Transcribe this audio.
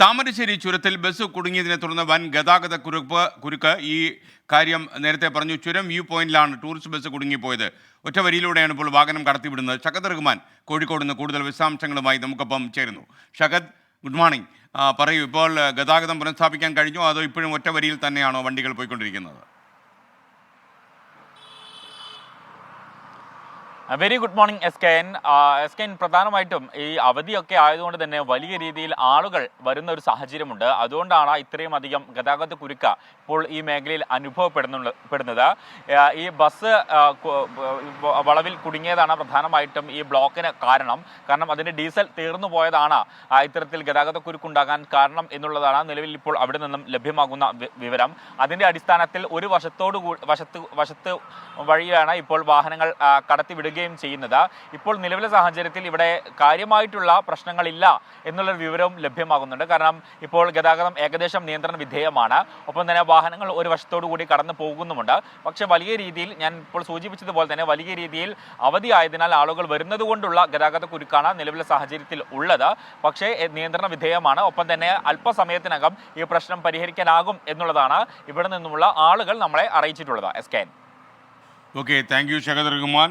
താമരശ്ശേരി ചുരത്തിൽ ബസ് കുടുങ്ങിയതിനെ തുടർന്ന് വൻ ഗതാഗത കുരുക്ക് കുരുക്ക് ഈ കാര്യം നേരത്തെ പറഞ്ഞു. ചുരം വ്യൂ പോയിന്റിലാണ് ടൂറിസ്റ്റ് ബസ് കുടുങ്ങിപ്പോയത്. ഒറ്റ വരിയിലൂടെയാണ് ഇപ്പോൾ വാഹനം കടത്തിവിടുന്നത്. ശകത് റഹ്മാൻ കോഴിക്കോട് നിന്ന് കൂടുതൽ വിശദാംശങ്ങളുമായി നമുക്കൊപ്പം ചേരുന്നു. Shakath good morning. പറയൂ ഇപ്പോൾ ഗതാഗതം പുനഃസ്ഥാപിക്കാൻ കഴിഞ്ഞോ? അതോ ഇപ്പോഴും ഒറ്റ വരിയിൽ തന്നെയാണോ വണ്ടികൾ പോയിക്കൊണ്ടിരിക്കുന്നത്? Very good morning S K N S K N പ്രധാനമായിട്ടും ഈ അവധിയൊക്കെ ആയതുകൊണ്ട് തന്നെ വലിയ രീതിയിൽ ആളുകൾ വരുന്ന ഒരു സാഹചര്യമുണ്ട്. അതുകൊണ്ടാണ് ഇത്രയും അധികം ഗതാഗത കുരുക്ക ഇപ്പോൾ ഈ മേഖലയിൽ അനുഭവപ്പെടുന്നു ഈ ബസ് വളവിൽ കുടുങ്ങിയതാണ് പ്രധാനമായിട്ടും ഈ ബ്ലോക്കിന് കാരണം. കാരണം അതിന്റെ ഡീസൽ തീർന്നു പോയതാണ് ഇത്തരത്തിൽ ഗതാഗത കുരുക്കുണ്ടാകാൻ കാരണം എന്നുള്ളതാണ് നിലവിൽ ഇപ്പോൾ അവിടെ നിന്നും ലഭ്യമാകുന്ന വിവരം. അതിന്റെ അടിസ്ഥാനത്തിൽ ഒരു വശത്തോടു വശത്ത് വശത്ത് വഴിയാണ് ഇപ്പോൾ വാഹനങ്ങൾ ആ, കടത്തിവിടുകയും ചെയ്യുന്നത്. ഇപ്പോൾ നിലവിലെ സാഹചര്യത്തിൽ ഇവിടെ കാര്യമായിട്ടുള്ള പ്രശ്നങ്ങളില്ല എന്നുള്ളൊരു വിവരവും ലഭ്യമാകുന്നുണ്ട്. കാരണം ഇപ്പോൾ ഗതാഗതം ഏകദേശം നിയന്ത്രണ വിധേയമാണ്. ഒപ്പം തന്നെ വാഹനങ്ങൾ ഒരു വശത്തോടു കൂടി കടന്നു പോകുന്നുമുണ്ട്. പക്ഷേ വലിയ രീതിയിൽ ഞാൻ ഇപ്പോൾ സൂചിപ്പിച്ചതുപോലെ തന്നെ വലിയ രീതിയിൽ അവധി ആയതിനാൽ ആളുകൾ വരുന്നതുകൊണ്ടുള്ള ഗതാഗത കുരുക്കാണ് നിലവിലെ സാഹചര്യത്തിൽ ഉള്ളത്. പക്ഷേ നിയന്ത്രണ വിധേയമാണ്. ഒപ്പം തന്നെ അല്പസമയത്തിനകം ഈ പ്രശ്നം പരിഹരിക്കാനാകും എന്നുള്ളതാണ് ഇവിടെ നിന്നുമുള്ള ആളുകൾ നമ്മളെ അറിയിച്ചിട്ടുള്ളത്. S K okay thank you Rahman